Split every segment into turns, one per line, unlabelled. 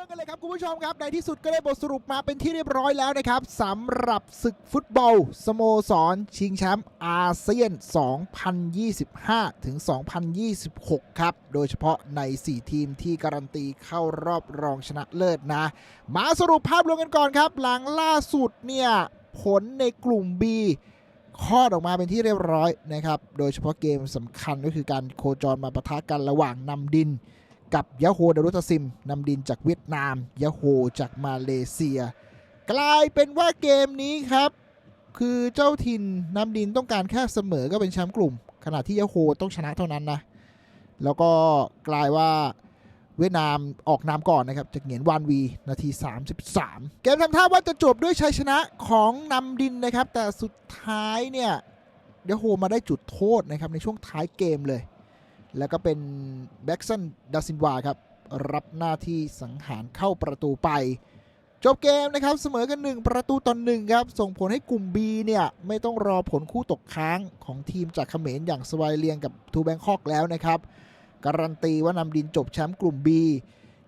รื่องกันเลยครับคุณผู้ชมครับในที่สุดก็ได้บทสรุปมาเป็นที่เรียบร้อยแล้วนะครับสำหรับศึกฟุตบอล สโมสร ชิงแชมป์อาเซียน 2025 ถึง 2026 ครับ โดยเฉพาะใน 4 ทีมที่การันตีเข้ารอบรองชนะเลิศนะ มาสรุปภาพรวมกันก่อนครับ หลังล่าสุดเนี่ย ผลในกลุ่ม B คลอดออกมาเป็นที่เรียบร้อยนะครับ โดยเฉพาะเกมสำคัญก็คือการโคจรมาปะทะกันระหว่างนำดิน กับยะโฮดารุตซิมนำดินจากเวียดนามยะโฮจากมาเลเซีย กลายเป็นว่าเกมนี้ครับ คือเจ้าถิ่นนำดินต้องการแค่เสมอก็เป็นแชมป์กลุ่ม ขณะที่ยะโฮต้องชนะเท่านั้นนะ แล้วก็กลายว่าเวียดนามออกนามก่อนนะครับจากเหงียนวานวี นาที 33 เกมทำท่าว่าจะจบด้วยชัยชนะของนำดินนะครับ แต่สุดท้ายเนี่ยยะโฮมาได้จุดโทษนะครับในช่วงท้ายเกมเลย แล้วก็เป็นแบ็กซันดาซินวาครับ รับหน้าที่สังหารเข้าประตูไป จบเกมนะครับเสมอกัน 1 ประตูต่อหนึ่งครับ ส่งผลให้กลุ่ม B เนี่ย ไม่ต้องรอผลคู่ตกค้างของทีมจากเขมรอย่างสวายเลียงกับทูแบงคอกแล้วนะครับ การันตีว่านำดินจบแชมป์กลุ่ม B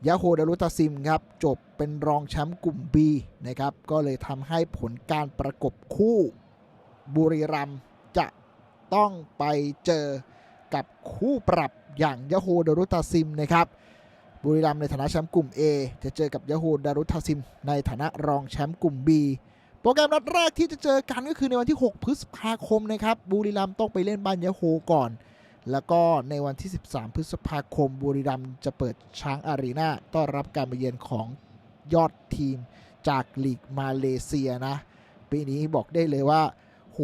ยาโฮดารุตาซิมครับ จบเป็นรองแชมป์กลุ่ม B นะครับ ก็เลยทำให้ผลการประกบคู่บุรีรัมจะต้องไปเจอ กับคู่ปรับอย่างยาโฮดารุตาซิมนะครับบุรีรัมย์ในฐานะแชมป์กลุ่ม A จะเจอกับยาโฮดารุตาซิม ในฐานะรองแชมป์กลุ่ม B โปรแกรมนัดแรกที่จะเจอกันก็คือในวันที่ 6 พฤษภาคมนะครับบุรีรัมย์ต้องไปเล่นบ้านยาโฮก่อน แล้วก็ในวันที่ 13 พฤษภาคมบุรีรัมย์จะเปิดช้างอารีนาต้อนรับการมาเยือนของยอดทีมจากลีกมาเลเซียนะ ปีนี้บอกได้เลยว่าโห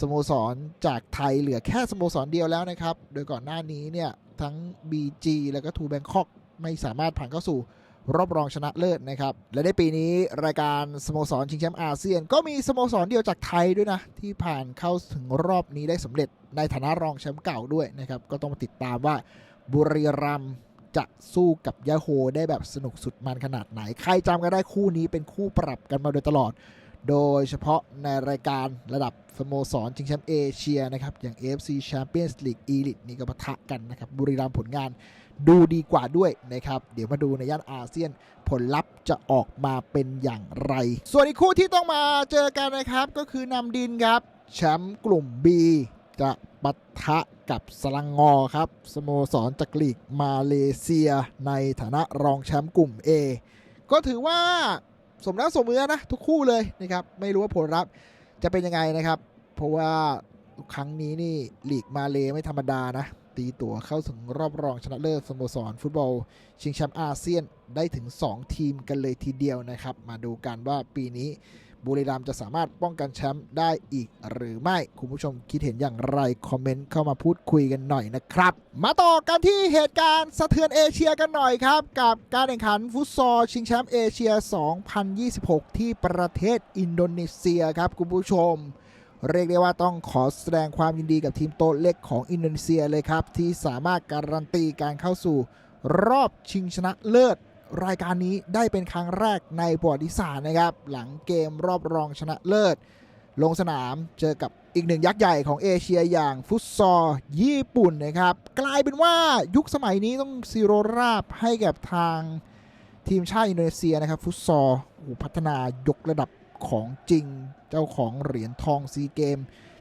สโมสรจากไทยเหลือแค่สโมสรเดียวแล้วนะครับ โดยก่อนหน้านี้เนี่ยทั้ง BG แล้วก็ทูแบงคอกไม่สามารถผ่านเข้าสู่รอบรองชนะเลิศนะครับ และในปีนี้รายการสโมสรชิงแชมป์อาเซียน ก็มีสโมสรเดียวจากไทยด้วยนะ ที่ผ่านเข้าถึงรอบนี้ได้สำเร็จในฐานะรองแชมป์เก่าด้วยนะครับ ก็ต้องมาติดตามว่าบุรีรัมจะสู้กับยาโฮได้แบบสนุกสุดมันขนาดไหน ใครจำกันได้คู่นี้เป็นคู่ปรับกันมาโดยตลอด โดยเฉพาะในรายการระดับสโมสรชิงแชมป์เอเชียนะครับ อย่าง AFC Champions League Elite นี่ก็ปะทะกันนะครับ บุรีรัมย์ผลงานดูดีกว่าด้วยนะครับ เดี๋ยวมาดูในย่านอาเซียนผลลัพธ์จะออกมาเป็นอย่างไร ส่วนอีกคู่ที่ต้องมาเจอกันนะครับ ก็คือนำดินครับ แชมป์กลุ่ม B จะปะทะกับสลังงอครับ สโมสรจากลีกมาเลเซีย ในฐานะรองแชมป์กลุ่ม A ก็ถือว่า สมน้ำสมเนื้อนะทุกคู่เลยนะครับไม่รู้ว่าผลลัพธ์จะเป็นยังไงนะครับ เพราะว่าครั้งนี้นี่ลีกมาเลไม่ธรรมดานะ ตีตั๋วเข้าถึงรอบรองชนะเลิศสโมสร ฟุตบอล ชิงแชมป์อาเซียนได้ถึง 2 ทีมกันเลยทีเดียวนะครับ มาดูกันว่าปีนี้ บุรีรัมย์จะสามารถป้องกันแชมป์ได้อีกหรือไม่ คุณผู้ชมคิดเห็นอย่างไร คอมเมนต์เข้ามาพูดคุยกันหน่อยนะครับ มาต่อกันที่เหตุการณ์สะเทือนเอเชียกันหน่อยครับ กับการแข่งขันฟุตซอลชิงแชมป์เอเชีย 2026 ที่ประเทศอินโดนีเซียครับคุณผู้ชมเรียกได้ว่าต้องขอแสดงความยินดีกับทีมโตะเล็กของอินโดนีเซียเลยครับ ที่สามารถการันตีการเข้าสู่รอบชิงชนะเลิศ รายการนี้ได้เป็นครั้งแรกในประวัติศาสตร์นะครับ หลังเกมรอบรองชนะเลิศ ลงสนามเจอกับอีกหนึ่งยักษ์ใหญ่ของเอเชียอย่างฟุตซอลญี่ปุ่นนะครับ กลายเป็นว่ายุคสมัยนี้ต้องซีโรราบให้กับทางทีมชาติอินโดนีเซียนะครับฟุตซอลพัฒนายกระดับของจริงเจ้าของเหรียญทองซีเกม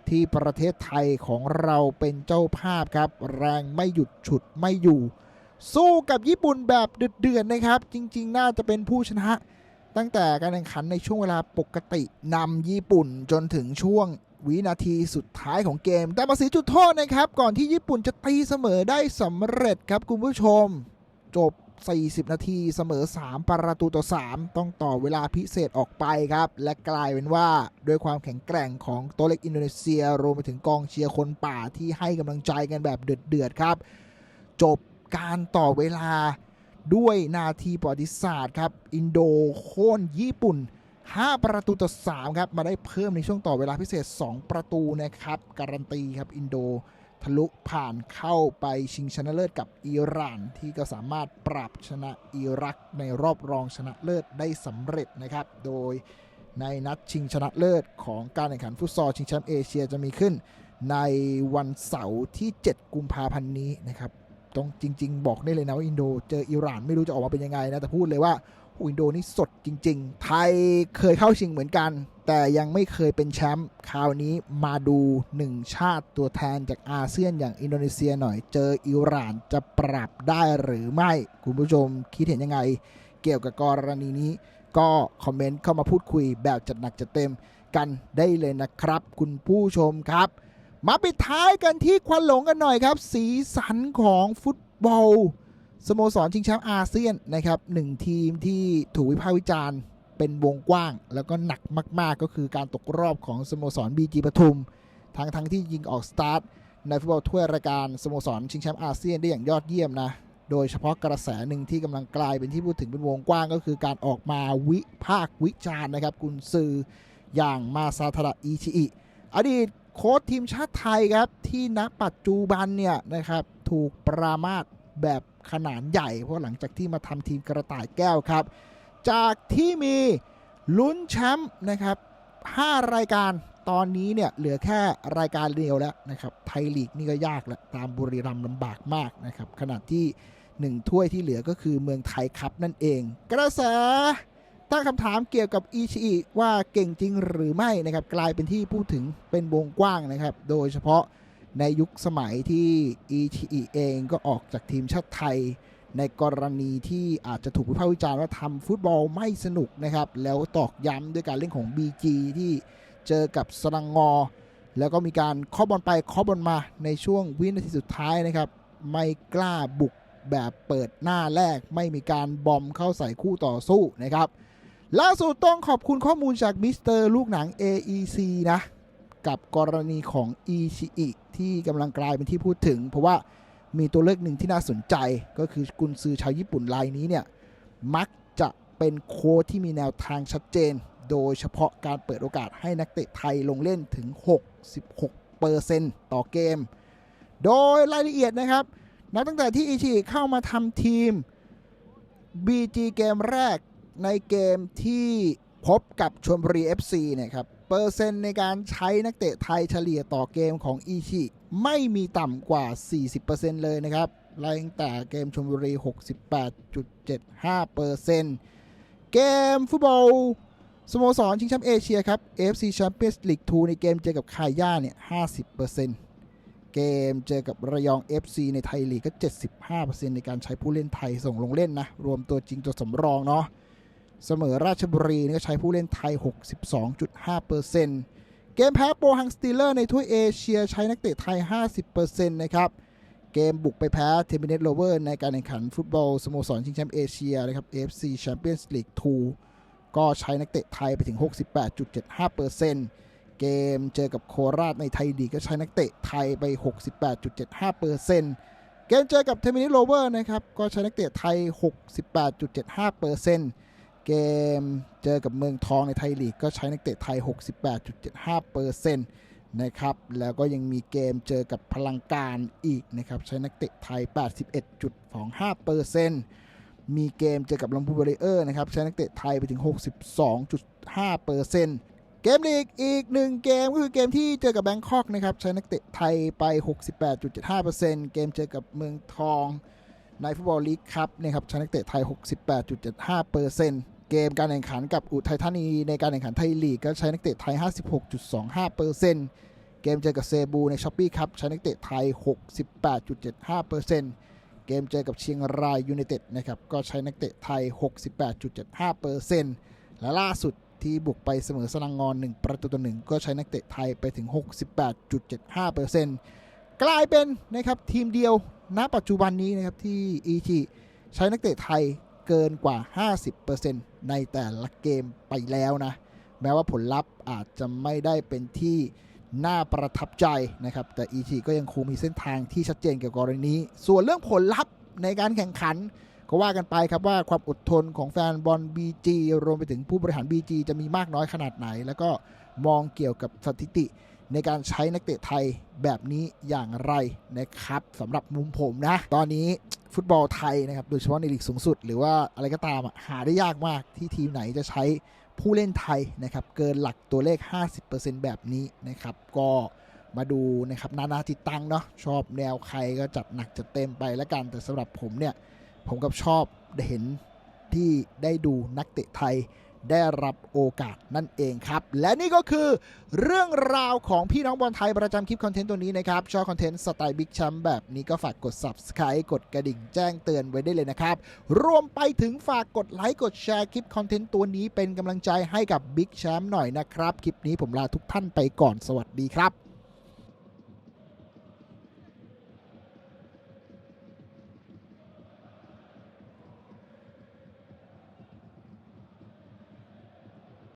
ที่ประเทศไทยของเราเป็นเจ้าภาพครับ แรงไม่หยุดฉุดไม่อยู่ สู้กับญี่ปุ่นแบบเดือดๆนะครับ จริง ๆ น่าจะเป็นผู้ชนะ ตั้งแต่การแข่งขันในช่วงเวลาปกตินำญี่ปุ่นจนถึงช่วงวินาทีสุดท้ายของเกม แต่มาเสียจุดโทษนะครับ ก่อนที่ญี่ปุ่นจะตีเสมอได้สำเร็จครับคุณผู้ชม จบ 40 นาทีเสมอ 3 ประตูต่อ 3 ต้องต่อเวลาพิเศษออกไปครับ และกลายเป็นว่าด้วยความแข็งแกร่งของโตวเล็กอินโดนีเซียรวมไปถึงกองเชียร์คนป่าที่ให้กำลังใจกันแบบเดือดๆครับ จบ การต่อเวลาด้วยนาทีประวัติศาสตร์ครับ อินโดโค่นญี่ปุ่น 5 ประตูต่อ 3 ครับ มาได้เพิ่มในช่วงต่อเวลาพิเศษ 2 ประตูนะครับ การันตีครับ อินโดทะลุผ่านเข้าไปชิงชนะเลิศกับอิหร่าน ที่ก็สามารถปรับชนะอิรักในรอบรองชนะเลิศได้สำเร็จนะครับ โดยในนัดชิงชนะเลิศของการแข่งขันฟุตซอลชิงแชมป์เอเชียจะมีขึ้น ในวันเสาร์ที่ 7 กุมภาพันธ์นี้นะครับ ต้องจริง ๆ บอกได้เลยนะว่าอินโดเจออิหร่านไม่รู้จะออกมาเป็นยังไงนะแต่พูดเลยว่าอินโดนี่สดจริง ๆ ไทยเคยเข้าชิงเหมือนกัน แต่ยังไม่เคยเป็นแชมป์คราวนี้มาดูหนึ่งชาติตัวแทนจากอาเซียนอย่างอินโดนีเซียหน่อย เจออิหร่านจะปรับได้หรือไม่ คุณผู้ชมคิดเห็นยังไง เกี่ยวกับกรณีนี้ ก็คอมเมนต์เข้ามาพูดคุยแบบจัดหนักจัดเต็มกันได้เลยนะครับ คุณผู้ชมครับ มาปิดท้ายกันที่ควันหลงกันหน่อยครับ สีสันของฟุตบอลสโมสรชิงแชมป์อาเซียนนะครับหนึ่งทีมที่ถูกวิพากษ์วิจารณ์ เป็นวงกว้าง แล้วก็หนักมาก ๆ ก็คือการตกรอบของสโมสรบีจีปทุม ทั้งทั้งที่ยิงออกสตาร์ทในฟุตบอลถ้วยรายการสโมสรชิงแชมป์อาเซียนได้อย่างยอดเยี่ยมนะ โดยเฉพาะกระแสหนึ่งที่กำลังกลายเป็นที่พูดถึงเป็นวงกว้าง ก็คือการออกมาวิพากษ์วิจารณ์นะครับกุนซืออย่างมาซาทาระอิชิอิอดีตโค้ชทีมชาติไทยครับ ที่ณปัจจุบันเนี่ยนะครับถูกปรามาสแบบขนาดใหญ่ เพราะหลังจากที่มาทำทีมกระต่ายแก้วครับ จากที่มีลุ้นแชมป์นะครับ 5 รายการตอนนี้เนี่ยเหลือแค่รายการเดียวแล้วนะครับไทยลีกนี่ก็ยากแล้วตามบุรีรัมย์ลำบากมากนะครับขณะที่หนึ่งถ้วยที่เหลือก็คือเมืองไทยครับนั่นเอง กระแส ตั้งคำถามเกี่ยวกับอีชีว่าเก่งจริงหรือไม่นะครับ กลายเป็นที่พูดถึงเป็นวงกว้างนะครับ โดยเฉพาะในยุคสมัยที่อีชีเองก็ออกจากทีมชาติไทย ในกรณีที่อาจจะถูกวิพากษ์วิจารณ์ว่าทำฟุตบอลไม่สนุกนะครับ แล้วตอกย้ำด้วยการเล่นของ BG ที่เจอกับสรังงอ แล้วก็มีการเคาะบอลไปเคาะบอลมาในช่วงวินาทีสุดท้ายนะครับ ไม่กล้าบุกแบบเปิดหน้าแรกไม่มีการบอมเข้าใส่คู่ต่อสู้นะครับ ล่าสุดต้องขอบคุณข้อมูลจากมิสเตอร์ลูกหนัง AEC นะ กับกรณีของ i c h i ที่กำลังกลายเป็นที่พูดถึง เพราะว่ามีตัวเลือกหนึ่งที่น่าสนใจก็คือกุนซือชาวญี่ปุ่นรายนี้เนี่ย มักจะเป็นโค้ชที่มีแนวทางชัดเจน โดยเฉพาะการเปิดโอกาสให้นักเตะไทยลงเล่นถึง 66%ต่อเกม โดยรายละเอียดนะครับ นับตั้งแต่ที่อิชิเข้ามาทำทีม BG เกมแรก ในเกมที่พบกับชลบุรี FC เนี่ยครับ เปอร์เซ็นต์ในการใช้นักเตะไทยเฉลี่ยต่อเกมของอีชิไม่มีต่ำกว่า 40%เลยนะครับไล่ตั้งแต่เกมชลบุรี 68.75%เกมฟุตบอลสโมสรชิงแชมป์เอเชียครับ AFC Champions League 2 ในเกมเจอกับคาย่าเนี่ย 50%เกมเจอกับระยอง FC ในไทยลีกก็ 75%ในการใช้ผู้เล่นไทยส่งลงเล่นนะ รวมตัวจริงตัวสำรองเนาะ เสมอราชบุรีนี่ก็ใช้ผู้เล่นไทย 62.5%เกมแพ้โปรฮังสตีเลอร์ในถ้วยเอเชียใช้นักเตะไทย 50%นะครับเกมบุกไปแพ้เทมิเนตโลเวอร์ในการแข่งขันฟุตบอลสโมสรชิงแชมป์เอเชียนะครับ AFC Champions League 2 ก็ใช้นักเตะไทยไปถึง 68.75%เกมเจอกับโคราชในไทยลีกก็ใช้นักเตะไทยไป 68.75%เกมเจอกับเทมินิโลเวอร์นะครับ ก็ใช้นักเตะไทย 68.75%เเกมเจอกับเมืองทองในไทยลีกก็ใช้นักเตะไทย 68.75%นะครับ แล้วก็ยังมีเกมเจอกับพลังการอีกนะครับ ใช้นักเตะไทย 81.25%มีเกมเจอกับลำพูนบริเออร์นะครับ ใช้นักเตะไทยไปถึง 62.5%เกมลีกอีกหนึ่งเกมก็คือเกมที่เจอกับแบงคอกนะครับ ใช้นักเตะไทยไป 68.75%เกมเจอกับเมืองทอง ในฟุตบอลลีกครับนะครับใช้นักเตะไทย 68.75%เกมการแข่งขันกับอุทัยธานีในการแข่งขันไทยลีกก็ใช้นักเตะไทย 56.25%เกมเจอกับเซบูในช้อปปี้ครับใช้นักเตะไทย 68.75%เกมเจอกับเชียงรายยูไนเต็ดนะครับก็ใช้นักเตะไทย 68.75%และล่าสุดที่บุกไปเสมอสลังงอน 1 ประตูต่อหนึ่งก็ใช้นักเตะไทยไปถึง 68.75%กลายเป็นนะครับทีมเดียว ณปัจจุบันนี้นะครับที่อีจีใช้นักเตะไทยเกินกว่า 50%ในแต่ละเกมไปแล้วนะ แม้ว่าผลลัพธ์อาจจะไม่ได้เป็นที่น่าประทับใจนะครับ แต่อีทีก็ยังคงมีเส้นทางที่ชัดเจนเกี่ยวกับกรณีนี้ ส่วนเรื่องผลลัพธ์ในการแข่งขันก็ว่ากันไปครับว่าความอดทนของแฟนบอล BG รวมไปถึงผู้บริหาร BG จะมีมากน้อยขนาดไหน แล้วก็มองเกี่ยวกับสถิติ ในการใช้นักเตะไทยแบบนี้อย่างไรนะครับสำหรับมุมผมนะ ตอนนี้ฟุตบอลไทยนะครับโดยเฉพาะในลีกสูงสุด หรือว่าอะไรก็ตามหาได้ยากมากที่ทีมไหนจะใช้ผู้เล่นไทยนะครับเกินหลักตัวเลข 50%แบบนี้นะครับก็มาดูนะครับนานาติดตังเนาะชอบแนวใครก็จัดหนักจัดเต็มไปแล้วกันแต่สำหรับผมเนี่ยผมกับชอบได้เห็นที่ได้ดูนักเตะไทย ได้รับโอกาสนั่นเองครับ และนี่ก็คือเรื่องราวของพี่น้องบอลไทยประจำคลิปคอนเทนต์ตัวนี้นะครับ ชอบคอนเทนต์สไตล์บิ๊กแชมป์แบบนี้ก็ฝากกด Subscribe กดกระดิ่งแจ้งเตือนไว้ได้เลยนะครับ รวมไปถึงฝากกดไลค์กดแชร์คลิปคอนเทนต์ตัวนี้เป็นกำลังใจให้กับบิ๊กแชมป์หน่อยนะครับ คลิปนี้ผมลาทุกท่านไปก่อนสวัสดีครับ